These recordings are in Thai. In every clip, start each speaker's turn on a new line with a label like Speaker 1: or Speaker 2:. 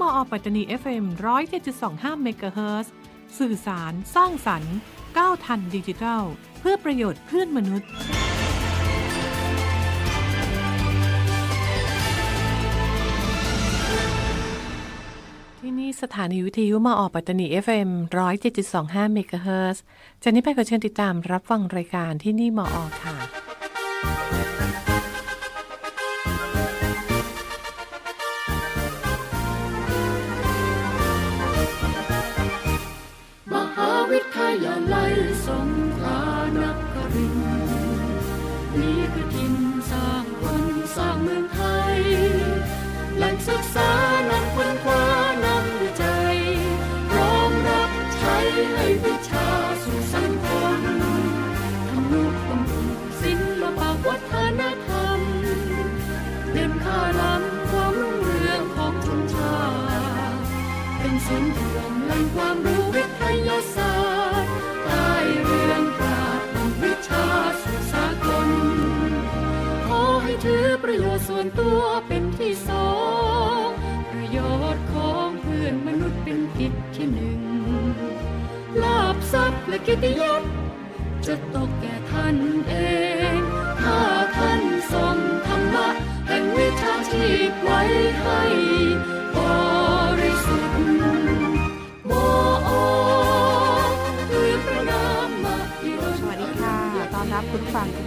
Speaker 1: มอปัตตานี FM 107.25เมกะเฮิรตซ์สื่อสารสร้างสรรค์ก้าวทันดิจิทัล เพื่อประโยชน์เพื่อนมนุษย์ ที่นี่สถานีวิทยุมอปัตตานี FM 107.25เมกะเฮิรตซ์จากนี้ไปขอเชิญติดตามรับฟังรายการที่นี่มอค่ะ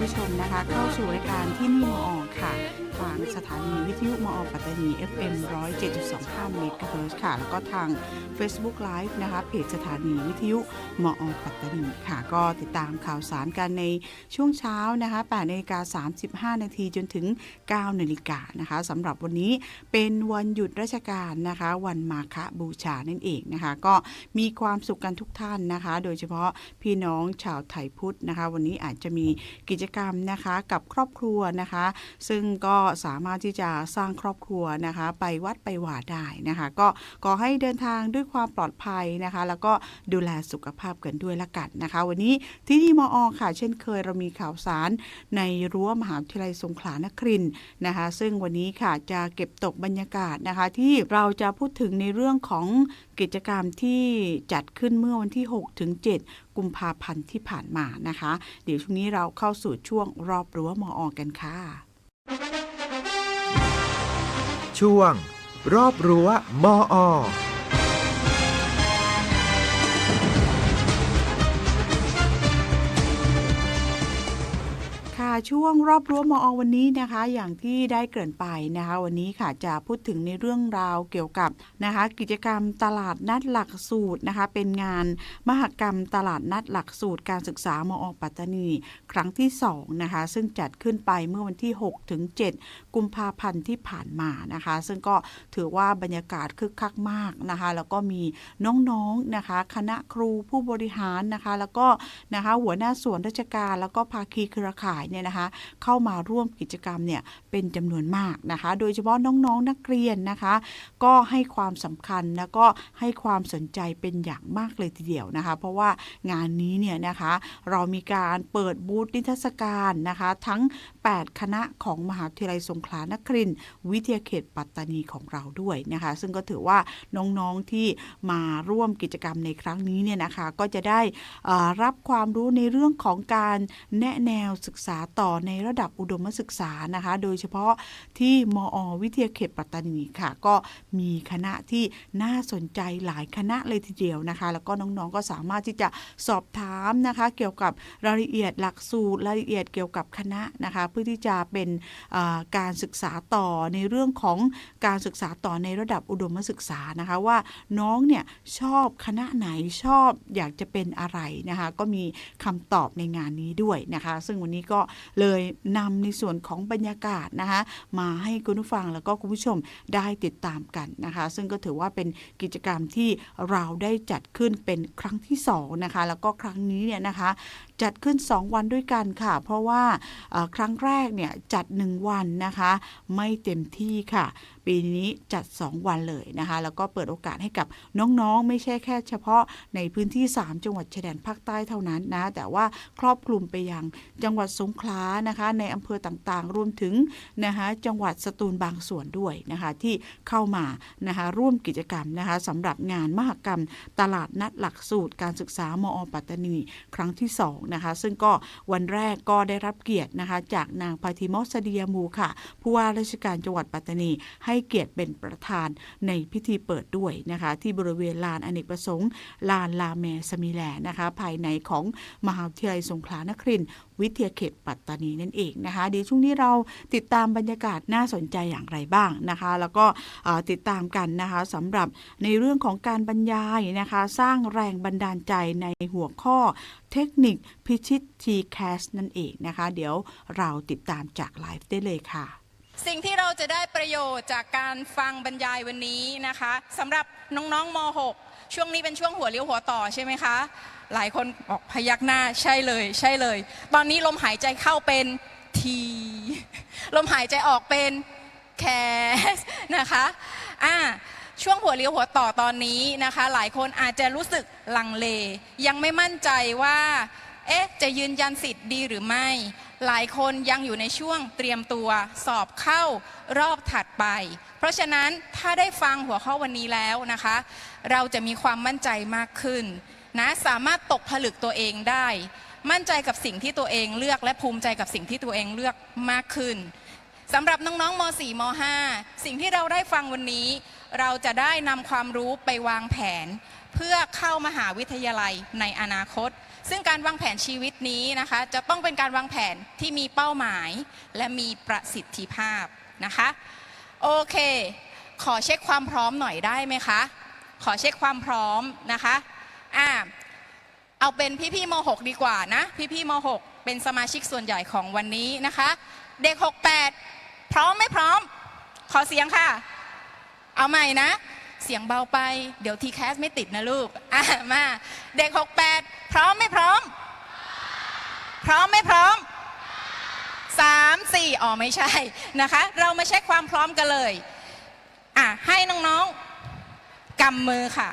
Speaker 2: ผู้ชมนะคะ เข้าสู่รายการที่นี่มออค่ะางสถานีวิทยุมอปัตตานี FM 107.25เมกะเฮิร์ค่ะ แล้วก็ทาง Facebook Live นะคะเพจสถานีวิทยุมอปัตตานีค่ะ ก็ติดตามข่าวสารกันในช่วงเช้านะคะ8นาฬิกา35 นาทีจนถึง 9 นาฬิกานะคะสำหรับวันนี้เป็นวันหยุดราชการนะคะ วันมาฆบูชานั่นเองนะคะ ก็มีความสุขกันทุกท่านนะคะ โดยเฉพาะพี่น้องชาวไทยพุทธนะคะ วันนี้อาจจะมีกิจกรรมนะคะกับครอบครัวนะคะ ซึ่งก็สามารถที่จะสร้างครอบครัวนะคะ ไปวัดไปวาได้นะคะ ก็ขอให้เดินทางด้วยความปลอดภัยนะคะ แล้วก็ดูแลสุขภาพกันด้วยละกันนะคะ วันนี้ที่นี่มอค่ะ เช่นเคยเรามีข่าวสารในรั้วมหาวิทยาลัยสงขลานครินทร์นะคะ ซึ่งวันนี้ค่ะจะเก็บตกบรรยากาศนะคะ ที่เราจะพูดถึงในเรื่องของกิจกรรมที่จัดขึ้นเมื่อวันที่ 6 ถึง 7 กุมภาพันธ์ที่ผ่านมานะคะ เดี๋ยวช่วงนี้เราเข้าสู่ช่วงรอบรั้วมอกันค่ะ
Speaker 3: ช่วง รอบรั้วมอ
Speaker 2: อ ช่วงรอบรั้วมอวันนี้นะคะ อย่างที่ได้เกริ่นไปนะคะ วันนี้ค่ะจะพูดถึงในเรื่องราวเกี่ยวกับนะคะ กิจกรรมตลาดนัดหลักสูตรนะคะ เป็นงานมหกรรมตลาดนัดหลักสูตร การศึกษามอปัตตานี ครั้งที่2นะคะ ซึ่งจัดขึ้นไปเมื่อวันที่6ถึง7กุมภาพันธ์ที่ผ่านมานะคะ ซึ่งก็ถือว่าบรรยากาศคึกคักมากนะคะ แล้วก็มีน้องๆนะคะ คณะครูผู้บริหารนะคะ แล้วก็นะคะหัวหน้าส่วนราชการแล้วก็ภาคีเครือข่ายเนี่ยนะคะ เข้ามาร่วมกิจกรรมเนี่ยเป็นจำนวนมากนะคะ โดยเฉพาะน้องๆนักเรียนนะคะ ก็ให้ความสำคัญแล้วก็ให้ความสนใจเป็นอย่างมากเลยทีเดียวนะคะ เพราะว่างานนี้เนี่ยนะคะเรามีการเปิดบูธนิทรรศการนะคะ ทั้ง 8 คณะของมหาวิทยาลัยสงขลานครินทร์วิทยาเขตปัตตานีของเราด้วยนะคะ ซึ่งก็ถือว่าน้องๆที่มาร่วมกิจกรรมในครั้งนี้เนี่ยนะคะก็จะได้รับความรู้ในเรื่องของการแนะแนวศึกษาต่อในระดับอุดมศึกษานะคะ โดยเฉพาะที่มอ วิทยาเขตปัตตานีค่ะ ก็มีคณะที่น่าสนใจหลายคณะเลยทีเดียวนะคะ แล้วก็น้องๆก็สามารถที่จะสอบถามนะคะ เกี่ยวกับรายละเอียดหลักสูตรรายละเอียดเกี่ยวกับคณะนะคะ เพื่อที่จะเป็นการศึกษาต่อในเรื่องของการศึกษาต่อในระดับอุดมศึกษานะคะว่าน้องเนี่ยชอบคณะไหนชอบอยากจะเป็นอะไรนะคะ ก็มีคำตอบในงานนี้ด้วยนะคะ ซึ่งวันนี้ก็เลยนำในส่วนของบรรยากาศนะคะมาให้คุณผู้ฟังแล้วก็คุณผู้ชมได้ติดตามกันนะคะ ซึ่งก็ถือว่าเป็นกิจกรรมที่เราได้จัดขึ้นเป็นครั้งที่สองนะคะแล้วก็ครั้งนี้เนี่ยนะคะ จัดขึ้น 2 วันด้วยกันค่ะ เพราะว่าครั้งแรกเนี่ยจัด 1 วันนะคะ ไม่เต็มที่ค่ะ ปีนี้จัด 2 วันเลยนะคะ แล้วก็เปิดโอกาสให้กับน้องๆ ไม่ใช่แค่เฉพาะในพื้นที่ 3 จังหวัดชายแดนภาคใต้เท่านั้นนะ แต่ว่าครอบคลุมไปยังจังหวัดสงขลานะคะ ในอำเภอต่างๆ รวมถึงนะคะจังหวัดสตูลบางส่วนด้วยนะคะที่เข้ามานะคะร่วมกิจกรรมนะคะสำหรับงานมหกรรมตลาดนัดหลักสูตรการศึกษามอปัตตานีครั้งที่2นะคะ ซึ่งก็วันแรกก็ได้รับเกียรตินะคะ จากนางพาธิมอสเดียมูค่ะ ผู้ว่าราชการจังหวัดปัตตานี ให้เกียรติเป็นประธานในพิธีเปิดด้วยนะคะ ที่บริเวณลานอเนกประสงค์ ลานลาเมสมิแลนะคะ ภายในของมหาวิทยาลัยสงขลานครินทร์ วิทยาเขตปัตตานีนั่นเองนะคะเดี๋ยวช่วงนี้เราติดตามบรรยากาศน่าสนใจอย่างไรบ้างนะคะ แล้วก็ติดตามกันนะคะสำหรับในเรื่องของการบรรยายนะคะ สร้างแรงบันดาลใจในหัวข้อเทคนิคพิชิต TCAS นั่นเองนะคะ เดี๋ยวเราติดตามจากไลฟ์ได้เลยค่ะ
Speaker 4: สิ่งที่เราจะได้ประโยชน์จากการฟังบรรยายวันนี้นะคะสำหรับน้องๆม .6 ช่วงนี้เป็นช่วงหัวเลี้ยวหัวต่อใช่ไหมคะ หลายคนบอกพยักหน้าใช่เลย ใช่เลย ตอนนี้ลมหายใจเข้าเป็นที ลมหายใจออกเป็นแคสนะคะอ่าช่วงหัวเลี้ยวหัวต่อตอนนี้นะคะ หลายคนอาจจะรู้สึกลังเล ยังไม่มั่นใจว่าเอ๊ะจะยืนยันสิทธิ์ดีหรือไม่ หลายคนยังอยู่ในช่วงเตรียมตัวสอบเข้ารอบถัดไป เพราะฉะนั้นถ้าได้ฟังหัวข้อวันนี้แล้วนะคะ เราจะมีความมั่นใจมากขึ้น นะสามารถตกผลึกตัวเองได้ มั่นใจกับสิ่งที่ตัวเองเลือก และภูมิใจกับสิ่งที่ตัวเองเลือกมากขึ้นสำหรับน้องๆม .4 ม .5 สิ่งที่เราได้ฟังวันนี้ เราจะได้นำความรู้ไปวางแผน เพื่อเข้ามหาวิทยาลัยในอนาคต ซึ่งการวางแผนชีวิตนี้นะคะ จะต้องเป็นการวางแผนที่มีเป้าหมาย และมีประสิทธิภาพนะคะ โอเค ขอเช็คความพร้อมหน่อยได้ไหมคะ ขอเช็คความพร้อมนะคะ อ่าเอาเป็นพี่ๆม .6 ดีกว่านะ พี่ๆม .6 เป็นสมาชิกส่วนใหญ่ของวันนี้นะคะ เด็ก 68 พร้อมไม่พร้อม ขอเสียงค่ะ เอาใหม่นะ เสียงเบาไปเดี๋ยวทีแคสไม่ติดนะลูกอะมาเด็ก 68 พร้อมไม่พร้อม พร้อมไม่พร้อมสามสี่อ๋อไม่ใช่นะคะ เรามาเช็คความพร้อมกันเลยอะให้น้องๆกำมือค่ะ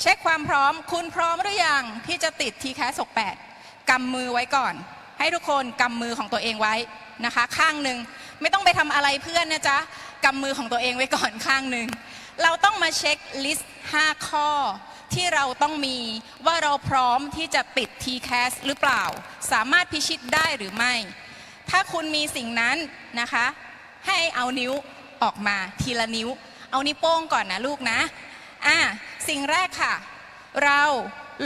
Speaker 4: เช็คความพร้อม คุณพร้อมหรือยังที่จะติดทีแคส68กำมือไว้ก่อน ให้ทุกคนกำมือของตัวเองไว้นะคะ ข้างหนึ่งไม่ต้องไปทำอะไรเพื่อนนะจ๊ะกำมือของตัวเองไว้ก่อนข้างหนึ่งเราต้องมาเช็คลิสต์5ข้อที่เราต้องมีว่าเราพร้อมที่จะติด TCAS หรือเปล่า สามารถพิชิตได้หรือไม่ ถ้าคุณมีสิ่งนั้นนะคะ ให้เอานิ้วออกมาทีละนิ้ว เอานิ้วโป้งก่อนนะลูกนะอะ สิ่งแรกค่ะ เรา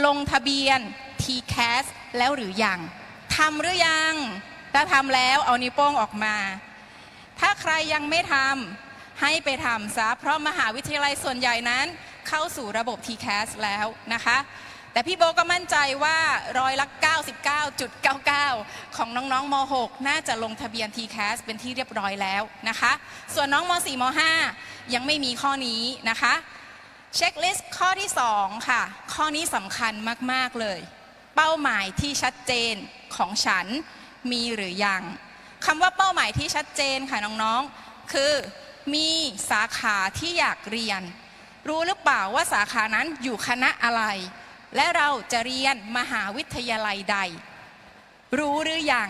Speaker 4: ลงทะเบียน TCAS แล้วหรือยังทำหรือยัง ถ้าทำแล้วเอานิ้วโป้งออกมา ถ้าใครยังไม่ทำให้ไปทำซะ เพราะมหาวิทยาลัยส่วนใหญ่นั้นเข้าสู่ระบบ TCAS แล้วนะคะ แต่พี่โบก็มั่นใจว่าร้อยละ 99.99 ของน้องๆม .6 น่าจะลงทะเบียน TCAS เป็นที่เรียบร้อยแล้วนะคะ ส่วนน้องม .4 ม .5 ยังไม่มีข้อนี้นะคะ เช็คลิสต์ข้อที่ 2 ค่ะ ข้อนี้สำคัญมาก ๆ เลย เป้าหมายที่ชัดเจนของฉันมีหรือยังคำว่าเป้าหมายที่ชัดเจนค่ะน้องๆ คือมีสาขาที่อยากเรียน รู้หรือเปล่าว่าสาขานั้นอยู่คณะอะไร และเราจะเรียนมหาวิทยาลัยใด รู้หรือยัง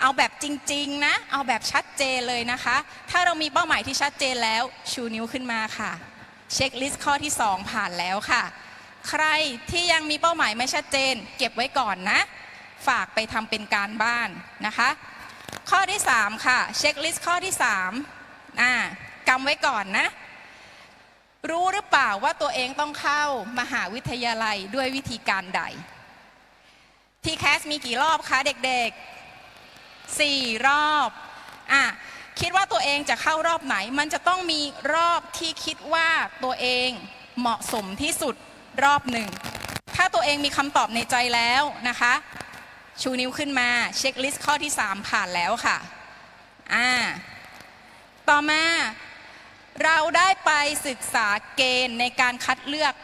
Speaker 4: เอาแบบจริงๆนะ เอาแบบชัดเจนเลยนะคะ ถ้าเรามีเป้าหมายที่ชัดเจนแล้วชูนิ้วขึ้นมาค่ะ เช็คลิสต์ข้อที่ 2 ผ่านแล้วค่ะ ใครที่ยังมีเป้าหมายไม่ชัดเจน เก็บไว้ก่อนนะ ฝากไปทำเป็นการบ้านนะคะ ข้อที่ 3 ค่ะ เช็คลิสต์ข้อที่3อ่ากำไว้ก่อนนะ รู้หรือเปล่าว่าตัวเองต้องเข้ามหาวิทยาลัยด้วยวิธีการใด ทีแคสมีกี่รอบคะเด็กๆ 4 รอบอะ คิดว่าตัวเองจะเข้ารอบไหน มันจะต้องมีรอบที่คิดว่าตัวเองเหมาะสมที่สุดรอบหนึ่ง ถ้าตัวเองมีคำตอบในใจแล้วนะคะ ชูนิ้วขึ้นมาเช็คลิสต์ข้อที่ 3 ผ่านแล้วค่ะอ่าต่อมาเราได้ไปศึกษาเกณฑ์ในการคัดเลือก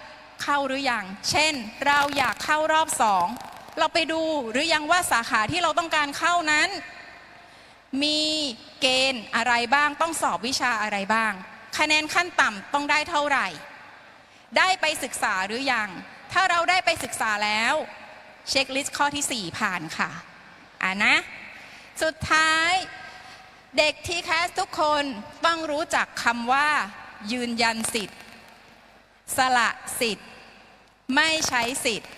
Speaker 4: เข้าหรือยัง เช่น เราอยากเข้ารอบสอง เราไปดูหรือยังว่าสาขาที่เราต้องการเข้านั้น มีเกณฑ์อะไรบ้างต้องสอบวิชาอะไรบ้าง คะแนนขั้นต่ำต้องได้เท่าไหร่ ได้ไปศึกษาหรือยัง ถ้าเราได้ไปศึกษาแล้ว เช็คลิสต์ข้อที่ 4 ผ่านค่ะอ่านะ สุดท้ายเด็กที่แคสทุกคนต้องรู้จักคำว่า ยืนยันสิทธิ์ สละสิทธิ์ ไม่ใช้สิทธิ์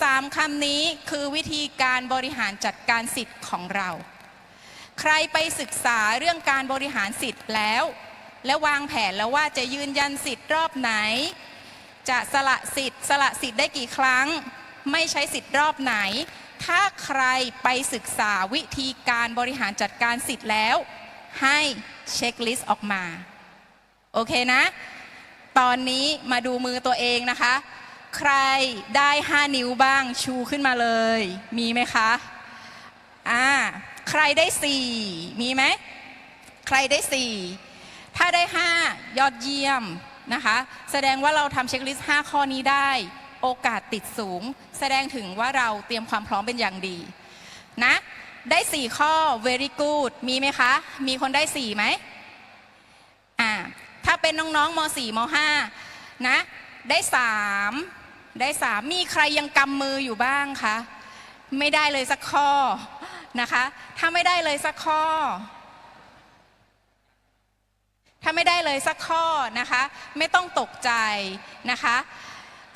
Speaker 4: สามคำนี้คือวิธีการบริหารจัดการสิทธิ์ของเรา ใครไปศึกษาเรื่องการบริหารสิทธิ์แล้ว และวางแผนแล้วว่าจะยืนยันสิทธิ์รอบไหน จะสละสิทธิ์ สละสิทธิ์ได้กี่ครั้ง ไม่ใช้สิทธิ์รอบไหน ถ้าใครไปศึกษาวิธีการบริหารจัดการสิทธิ์แล้ว ให้เช็คลิสต์ออกมา โอเคนะ ตอนนี้มาดูมือตัวเองนะคะ ใครได้ 5 นิ้วบ้างชูขึ้นมาเลย มีไหมคะ อ่า ใครได้4มีไหม ใครได้4ถ้าได้5ยอดเยี่ยมนะคะ แสดงว่าเราทำเช็คลิสต์5ข้อนี้ได้ โอกาสติดสูง แสดงถึงว่าเราเตรียมความพร้อมเป็นอย่างดีนะได้ 4 ข้อ very good มีไหมคะ มีคนได้ 4 ไหมอ่า ถ้าเป็นน้องๆม .4 ม .5 นะ ได้ 3 ได้ 3 มีใครยังกำมืออยู่บ้างคะ ไม่ได้เลยสักข้อ นะคะ ถ้าไม่ได้เลยสักข้อ ถ้าไม่ได้เลยสักข้อนะคะ ไม่ต้องตกใจนะคะ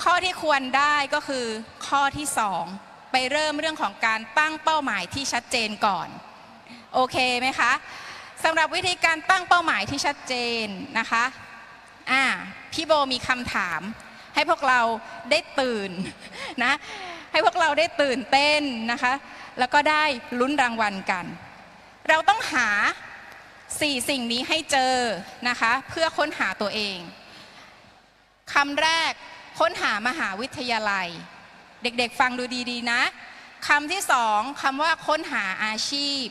Speaker 4: ข้อที่ควรได้ก็คือข้อที่สองไปเริ่มเรื่องของการตั้งเป้าหมายที่ชัดเจนก่อน โอเคไหมคะสำหรับวิธีการตั้งเป้าหมายที่ชัดเจนนะคะอ่าพี่โบมีคำถาม ให้พวกเราได้ตื่นนะให้พวกเราได้ตื่นเต้นนะคะ แล้วก็ได้ลุ้นรางวัลกัน เราต้องหาสี่สิ่งนี้ให้เจอนะคะ เพื่อค้นหาตัวเองคำแรกค้นหามหาวิทยาลัย เด็กๆฟังดูดีๆนะคำที่สองคำว่าค้นหาอาชีพ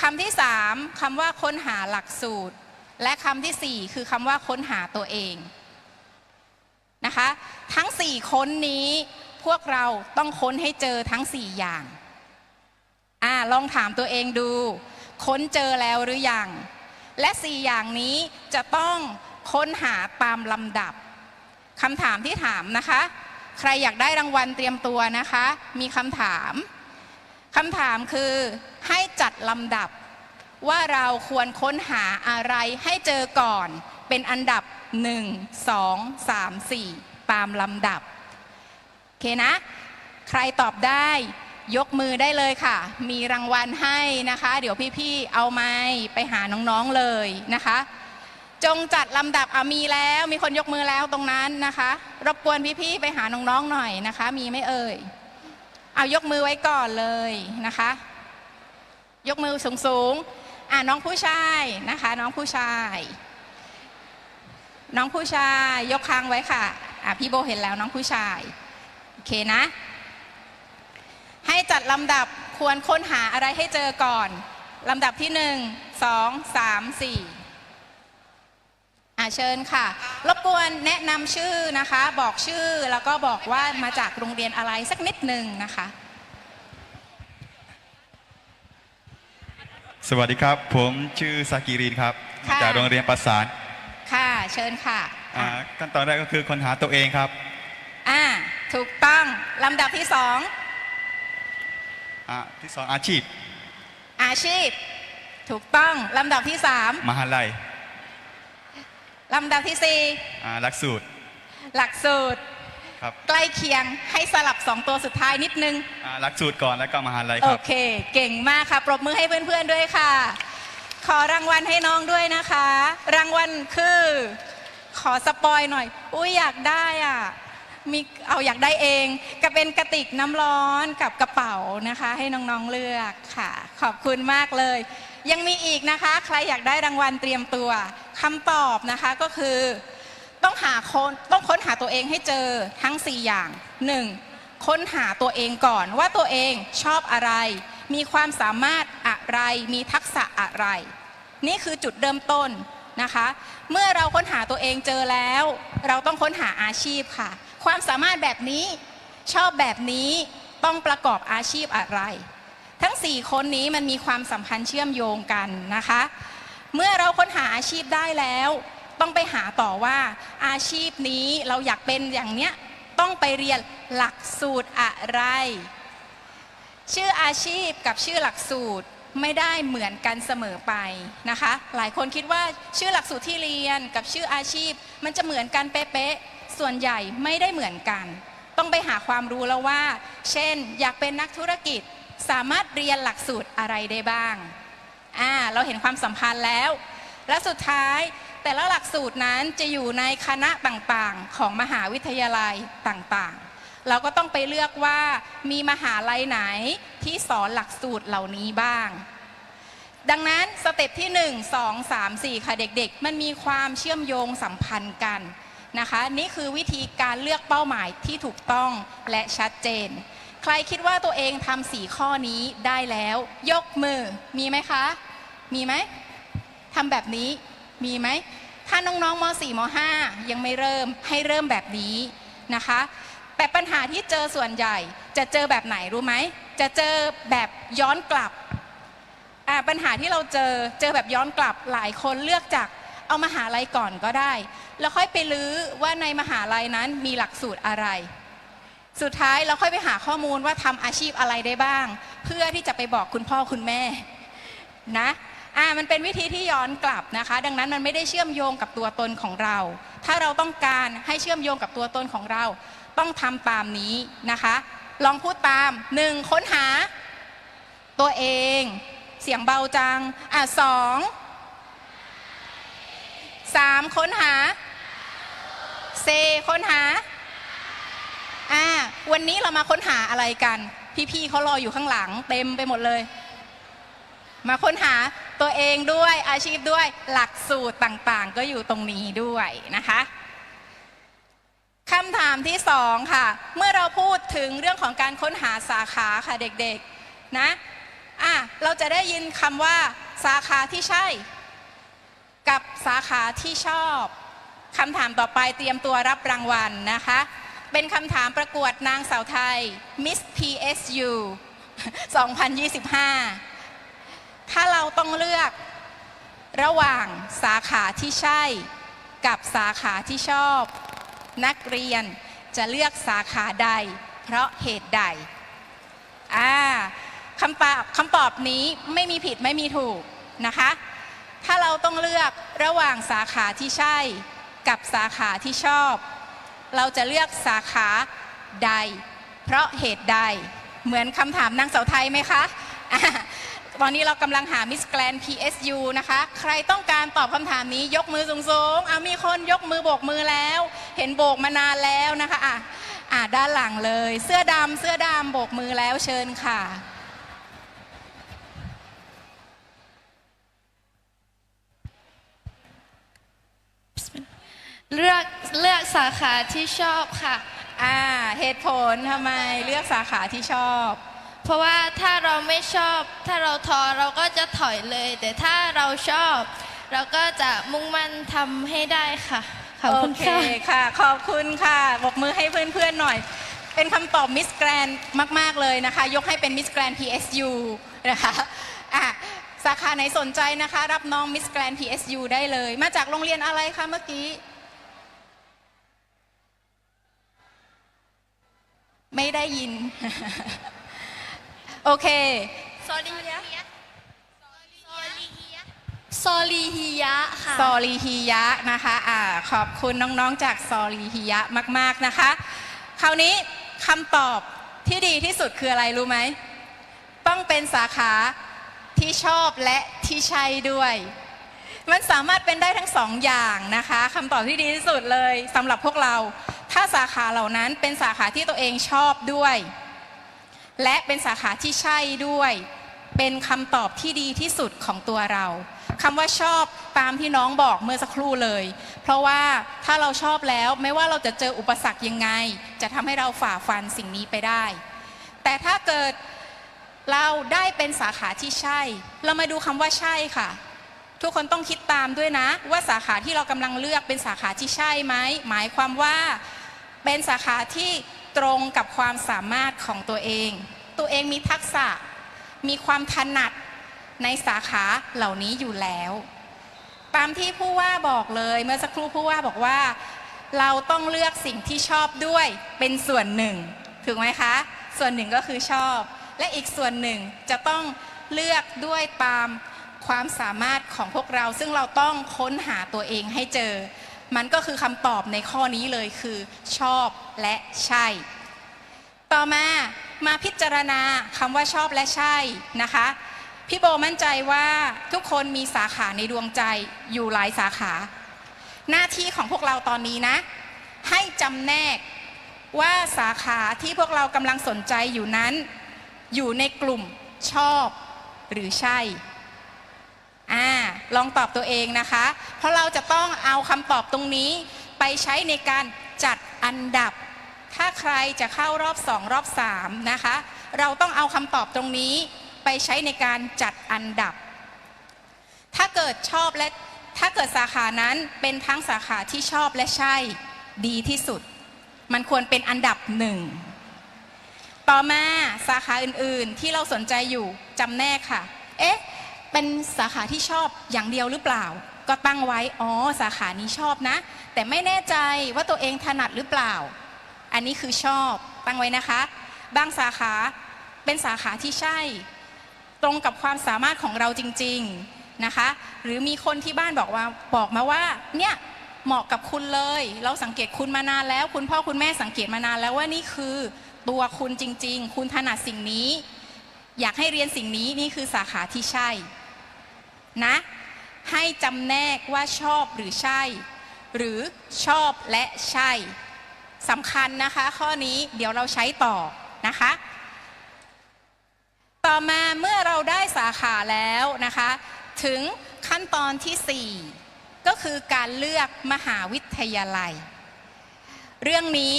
Speaker 4: คำที่สามคำว่าค้นหาหลักสูตร และคำที่สี่คือคำว่าค้นหาตัวเองนะคะ ทั้งสี่ค้นนี้พวกเราต้องค้นให้เจอทั้งสี่อย่าง อ่าลองถามตัวเองดู ค้นเจอแล้วหรือยัง และสี่อย่างนี้จะต้องค้นหาตามลำดับคำถามที่ถามนะคะ ใครอยากได้รางวัลเตรียมตัวนะคะ มีคำถามคำถามคือให้จัดลำดับว่าเราควรค้นหาอะไรให้เจอก่อนเป็นอันดับ 1 2 3 4 ตามลำดับ โอเคนะ ใครตอบได้ ยกมือได้เลยค่ะ มีรางวัลให้นะคะ เดี๋ยวพี่ๆเอาไม้ไปหาน้องๆเลยนะคะ จงจัดลำดับอามีแล้วมีคนยกมือแล้วตรงนั้นนะคะ รบกวนพี่ๆไปหาน้องๆหน่อยนะคะ มีไม่เอ่ย เอายกมือไว้ก่อนเลยนะคะ ยกมือสูงๆอ่าน้องผู้ชายนะคะ น้องผู้ชาย น้องผู้ชายยกค้างไว้ค่ะอะพี่โบเห็นแล้วน้องผู้ชายโอเคนะ ให้จัดลำดับควรค้นหาอะไรให้เจอก่อน ลำดับที่หนึ่งสองสามสี่อะเชิญค่ะ รบกวนแนะนำชื่อนะคะ บอกชื่อแล้วก็บอกว่ามาจากโรงเรียนอะไรสักนิดหนึ่งนะคะ
Speaker 5: สวัสดีครับ ผมชื่อซากิรินครับ
Speaker 4: ค่ะ
Speaker 5: มาจากโรงเรียนประสาน
Speaker 4: ค่ะ เชิญค่ะ
Speaker 5: อ่าขั้นตอนแรกก็คือค้นหาตัวเองครับ
Speaker 4: อ่าถูกต้องลำดับที่สอง
Speaker 5: อ่าที่สองอาชีพ
Speaker 4: อาชีพ ถูกต้องลำดับที่สาม
Speaker 5: มหาลัย
Speaker 4: ลำดับที่สี่
Speaker 5: อ่าหลักสูตร
Speaker 4: หลักสูตร
Speaker 5: ครับ
Speaker 4: ใกล้เคียงให้สลับสองตัวสุดท้ายนิดนึง
Speaker 5: อ่าหลักสูตรก่อนแล้วก็มหาลัย
Speaker 4: โอ
Speaker 5: ครับ
Speaker 4: เค เก่งมากค่ะ ปรบมือให้เพื่อนๆด้วยค่ะ ขอรางวัลให้น้องด้วยนะคะ รางวัลคือ ขอสปอยหน่อย อุ้ยอยากได้อะ มีเอาอยากได้เองก็เป็นกระติกน้ำร้อนกับกระเป๋านะคะ ให้น้องๆเลือกค่ะ ขอบคุณมากเลย ยังมีอีกนะคะ ใครอยากได้รางวัลเตรียมตัวคำตอบนะคะก็คือต้องหาคนต้องค้นหาตัวเองให้เจอทั้ง 4 อย่าง 1. ค้นหาตัวเองก่อนว่าตัวเองชอบอะไร มีความสามารถอะไร มีทักษะอะไร นี่คือจุดเริ่มต้นนะคะ เมื่อเราค้นหาตัวเองเจอแล้ว เราต้องค้นหาอาชีพค่ะ ความสามารถแบบนี้ชอบแบบนี้ต้องประกอบอาชีพอะไร ทั้ง 4 คนนี้มันมีความสัมพันธ์เชื่อมโยงกันนะคะ เมื่อเราค้นหาอาชีพได้แล้ว ต้องไปหาต่อว่าอาชีพนี้เราอยากเป็นอย่างเนี้ยต้องไปเรียนหลักสูตรอะไร ชื่ออาชีพกับชื่อหลักสูตรไม่ได้เหมือนกันเสมอไปนะคะ หลายคนคิดว่าชื่อหลักสูตรที่เรียนกับชื่ออาชีพ มันจะเหมือนกันเป๊ะๆ ส่วนใหญ่ไม่ได้เหมือนกัน ต้องไปหาความรู้แล้วว่า เช่น อยากเป็นนักธุรกิจสามารถเรียนหลักสูตรอะไรได้บ้างอ่าเราเห็นความสัมพันธ์แล้ว และสุดท้ายแต่ละหลักสูตรนั้นจะอยู่ในคณะต่างๆ ของมหาวิทยาลัยต่างๆ เราก็ต้องไปเลือกว่ามีมหาลัยไหนที่สอนหลักสูตรเหล่านี้บ้าง ดังนั้นสเต็ปที่ 1 2 3 4 ค่ะเด็กๆ มันมีความเชื่อมโยงสัมพันธ์กัน นะคะ นี่คือวิธีการเลือกเป้าหมายที่ถูกต้องและชัดเจน ใครคิดว่าตัวเองทำสี่ข้อนี้ได้แล้ว ยกมือมีไหมคะ มีไหมทำแบบนี้มีไหมถ้าน้องๆม .4 ม .5 ยังไม่เริ่มให้เริ่มแบบนี้นะคะ แต่ปัญหาที่เจอส่วนใหญ่จะเจอแบบไหนรู้ไหม จะเจอแบบย้อนกลับปัญหาที่เราเจอเจอแบบย้อนกลับหลายคนเลือกจากเอามหาลัยก่อนก็ได้ แล้วค่อยไปลื้อว่าในมหาลัยนั้นมีหลักสูตรอะไร สุดท้ายเราค่อยไปหาข้อมูลว่าทำอาชีพอะไรได้บ้าง เพื่อที่จะไปบอกคุณพ่อคุณแม่นะอ่ามันเป็นวิธีที่ย้อนกลับนะคะ ดังนั้นมันไม่ได้เชื่อมโยงกับตัวตนของเรา ถ้าเราต้องการให้เชื่อมโยงกับตัวตนของเรา ต้องทำตามนี้นะคะ ลองพูดตามหนึ่งค้นหา ตัวเอง เสียงเบาจัง อะสองสามค้นหา เซค้นหาอ่าวันนี้เรามาค้นหาอะไรกัน พี่ๆเขารออยู่ข้างหลัง เต็มไปหมดเลย มาค้นหาตัวเองด้วยอาชีพด้วยหลักสูตรต่างๆ ก็อยู่ตรงนี้ด้วยนะคะคำถามที่สองค่ะ เมื่อเราพูดถึงเรื่องของการค้นหาสาขาค่ะเด็กๆนะอะเราจะได้ยินคำว่าสาขาที่ใช่ กับสาขาที่ชอบ คำถามต่อไปเตรียมตัวรับรางวัลนะคะ เป็นคำถามประกวดนางสาวไทย Miss PSU 2025 ถ้าเราต้องเลือกระหว่างสาขาที่ใช่กับสาขาที่ชอบ นักเรียนจะเลือกสาขาใด เพราะเหตุใดอ่าคำตอบคำตอบนี้ไม่มีผิดไม่มีถูกนะคะ ถ้าเราต้องเลือกระหว่างสาขาที่ใช่ กับสาขาที่ชอบ เราจะเลือกสาขาใด เพราะเหตุใด เหมือนคำถามนางเสาวไทยไหมคะตอนนี้เรากำลังหา Miss Grand PSU นะคะ ใครต้องการตอบคำถามนี้ยกมือสูงๆเอามีคนยกมือโบกมือแล้ว เห็นโบกมานานแล้วนะคะอะอะด้านหลังเลย เสื้อดำเสื้อดำโบกมือแล้วเชิญค่ะ
Speaker 6: เลือกเลือกสาขาที่ชอบค่ะ
Speaker 4: อ่า เหตุผลทำไมเลือกสาขาที่ชอบ
Speaker 6: เพราะว่าถ้าเราไม่ชอบ ถ้าเราท้อเราก็จะถอยเลย แต่ถ้าเราชอบ เราก็จะมุ่งมั่นทำให้ได้ค่ะ ขอบ
Speaker 4: โอ
Speaker 6: คุณ
Speaker 4: เค
Speaker 6: ค่ะ
Speaker 4: ค่ะ ขอบคุณค่ะบอกมือให้เพื่อนๆหน่อย เป็นคำตอบมิสแกรนมาก ๆ เลยนะคะ ยกให้เป็นมิสแกรน PSU นะคะอะสาขาไหนสนใจนะคะ รับน้องมิสแกรน PSU ได้เลย มาจากโรงเรียนอะไรคะเมื่อกี้ ไม่ได้ยิน โอเค
Speaker 6: ซอลีฮิยะซอลีฮิยะค่ะ
Speaker 4: ซอลีฮิยะนะคะอ่าขอบคุณน้องๆจากซอลีฮิยะมากๆนะคะ คราวนี้คำตอบที่ดีที่สุดคืออะไรรู้ไหม ต้องเป็นสาขาที่ชอบและที่ใช่ด้วย มันสามารถเป็นได้ทั้งสองอย่างนะคะคำตอบที่ดีที่สุดเลยสำหรับพวกเรา ถ้าสาขาเหล่านั้นเป็นสาขาที่ตัวเองชอบด้วย และเป็นสาขาที่ใช่ด้วย เป็นคำตอบที่ดีที่สุดของตัวเราคำว่าชอบตามที่น้องบอกเมื่อสักครู่เลย เพราะว่าถ้าเราชอบแล้วไม่ว่าเราจะเจออุปสรรคยังไง จะทำให้เราฝ่าฟันสิ่งนี้ไปได้ แต่ถ้าเกิดเราได้เป็นสาขาที่ใช่ เรามาดูคำว่าใช่ค่ะ ทุกคนต้องคิดตามด้วยนะ ว่าสาขาที่เรากำลังเลือกเป็นสาขาที่ใช่ไหมหมายความว่า เป็นสาขาที่ตรงกับความสามารถของตัวเอง ตัวเองมีทักษะ มีความถนัดในสาขาเหล่านี้อยู่แล้ว ตามที่ผู้ว่าบอกเลยเมื่อสักครู่ผู้ว่าบอกว่า เราต้องเลือกสิ่งที่ชอบด้วยเป็นส่วนหนึ่ง ถูกไหมคะ ส่วนหนึ่งก็คือชอบ และอีกส่วนหนึ่งจะต้องเลือกด้วยตามความสามารถของพวกเรา ซึ่งเราต้องค้นหาตัวเองให้เจอ มันก็คือคำตอบในข้อนี้เลยคือ ชอบและใช่ ต่อมามาพิจารณาคำว่าชอบและใช่นะคะ พี่โบมั่นใจว่าทุกคนมีสาขาในดวงใจอยู่หลายสาขา หน้าที่ของพวกเราตอนนี้นะ ให้จำแนกว่าสาขาที่พวกเรากำลังสนใจอยู่นั้น อยู่ในกลุ่มชอบหรือใช่ อ่าลองตอบตัวเองนะคะ เพราะเราจะต้องเอาคำตอบตรงนี้ ไปใช้ในการจัดอันดับ ถ้าใครจะเข้ารอบสองรอบสามนะคะ เราต้องเอาคำตอบตรงนี้ ไปใช้ในการจัดอันดับ ถ้าเกิดชอบและถ้าเกิดสาขานั้นเป็นทั้งสาขาที่ชอบและใช่ดีที่สุด มันควรเป็นอันดับหนึ่งต่อมาสาขาอื่นๆที่เราสนใจอยู่จำแนกค่ะ เอ๊ะ เป็นสาขาที่ชอบอย่างเดียวหรือเปล่า ก็ตั้งไว้อ๋อสาขานี้ชอบนะ แต่ไม่แน่ใจว่าตัวเองถนัดหรือเปล่า อันนี้คือชอบตั้งไว้นะคะ บางสาขาเป็นสาขาที่ใช่ ตรงกับความสามารถของเราจริง ๆนะคะ หรือมีคนที่บ้านบอกว่าบอกมาว่าเนี่ยเหมาะกับคุณเลย เราสังเกตคุณมานานแล้ว คุณพ่อคุณแม่สังเกตมานานแล้วว่านี่คือตัวคุณจริง ๆ คุณถนัดสิ่งนี้ อยากให้เรียนสิ่งนี้นี่คือสาขาที่ใช่ นะ ให้จำแนกว่าชอบหรือใช่ หรือชอบและใช่สำคัญนะคะ ข้อนี้เดี๋ยวเราใช้ต่อนะคะ ต่อมาเมื่อเราได้สาขาแล้วนะคะ ถึงขั้นตอนที่ 4 ก็คือการเลือกมหาวิทยาลัย เรื่องนี้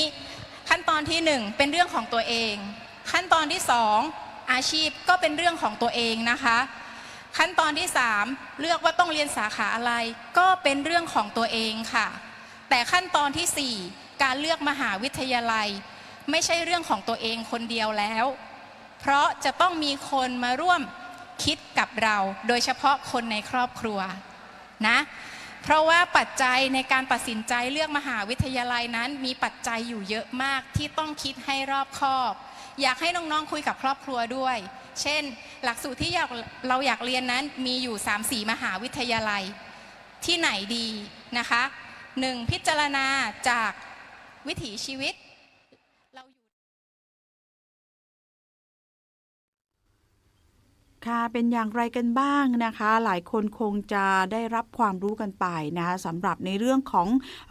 Speaker 4: ขั้นตอนที่ 1 เป็นเรื่องของตัวเอง ขั้นตอนที่ 2 อาชีพก็เป็นเรื่องของตัวเองนะคะ ขั้นตอนที่ 3 เลือกว่าต้องเรียนสาขาอะไร ก็เป็นเรื่องของตัวเองค่ะ แต่ขั้นตอนทีสี่ 4 การเลือกมหาวิทยาลัย ไม่ใช่เรื่องของตัวเองคนเดียวแล้ว เพราะจะต้องมีคนมาร่วมคิดกับเรา โดยเฉพาะคนในครอบครัวนะเพราะว่าปัจจัยในการตัดสินใจเลือกมหาวิทยาลัยนั้น มีปัจจัยอยู่เยอะมากที่ต้องคิดให้รอบคอบ อยากให้น้องๆคุยกับครอบครัวด้วย เช่น หลักสูตรที่อยากเราอยากเรียนนั้นมีอยู่ 3-4 มหาวิทยาลัย ที่ไหนดีนะคะหนึ่งพิจารณาจากวิถีชีวิต
Speaker 2: ค่ะ เป็นอย่างไรกันบ้างนะคะ หลายคนคงจะได้รับความรู้กันไปนะคะสำหรับในเรื่องของ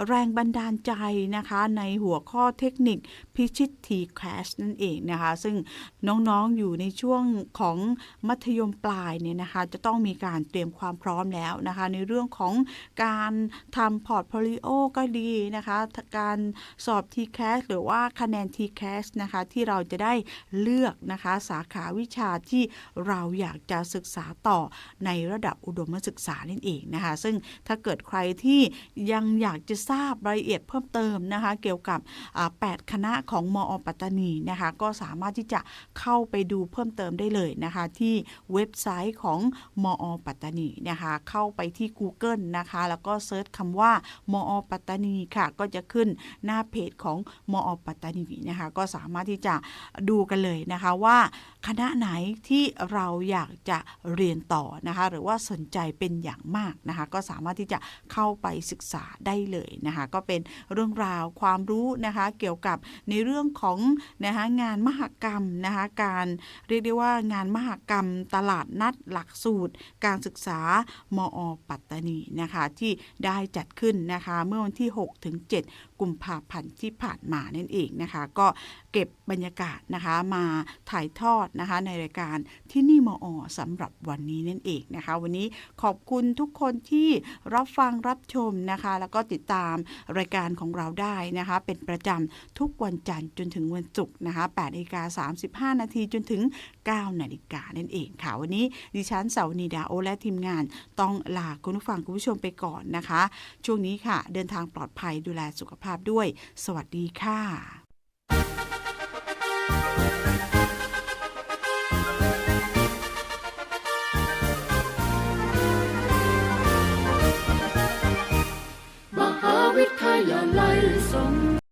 Speaker 2: แรงบันดาลใจนะคะ ในหัวข้อเทคนิคพิชิต T Class นั่นเองนะคะ ซึ่งน้องๆอยู่ในช่วงของมัธยมปลายเนี่ยนะคะ จะต้องมีการเตรียมความพร้อมแล้วนะคะ ในเรื่องของการทำพอร์ตโฟลิโอก็ดีนะคะ การสอบ T Class หรือว่าคะแนน T Class นะคะ ที่เราจะได้เลือกนะคะ สาขาวิชาที่เราอยยากจะศึกษาต่อในระดับอุดมศึกษานั่นเองนะคะ ซึ่งถ้าเกิดใครที่ยังอยากจะทราบรายละเอียดเพิ่มเติมนะคะ เกี่ยวกับ 8 คณะของมอปัตตานีนะคะ ก็สามารถที่จะเข้าไปดูเพิ่มเติมได้เลยนะคะ ที่เว็บไซต์ของมอปัตตานีนะคะ เข้าไปที่ Google นะคะ แล้วก็เซิร์ชคำว่ามอปัตตานีค่ะ ก็จะขึ้นหน้าเพจของมอปัตตานีนะคะ ก็สามารถที่จะดูกันเลยนะคะว่าคณะไหนที่เราอยากจะเรียนต่อนะคะหรือว่าสนใจเป็นอย่างมากนะคะก็สามารถที่จะเข้าไปศึกษาได้เลยนะคะก็เป็นเรื่องราวความรู้นะคะเกี่ยวกับในเรื่องของนะคะงานมหกรรมนะคะการเรียกได้ว่างานมหกรรมตลาดนัดหลักสูตร การศึกษามอปัตตานีนะคะที่ได้จัดขึ้นนะคะเมื่อวันที่ 6 ถึง 7 กุมภาพันธ์ที่ผ่านมานั่นเองนะคะ ก็เก็บบรรยากาศนะคะมาถ่ายทอดนะคะในรายการที่นี่มอสำหรับวันนี้นั่นเองนะคะ วันนี้ขอบคุณทุกคนที่รับฟังรับชมนะคะ แล้วก็ติดตามรายการของเราได้นะคะ เป็นประจำทุกวันจันทร์จนถึงวันศุกร์นะคะ8นาฬิกา35 นาทีจนถึง9นาฬิกานั่นเองค่ะ วันนี้ดิฉันเสานีดาโอและทีมงานต้องลาคุณผู้ฟังคุณผู้ชมไปก่อนนะคะ ช่วงนี้ค่ะ เดินทางปลอดภัยดูแลสุขภาพด้วย สวัสดีค่ะ太阳。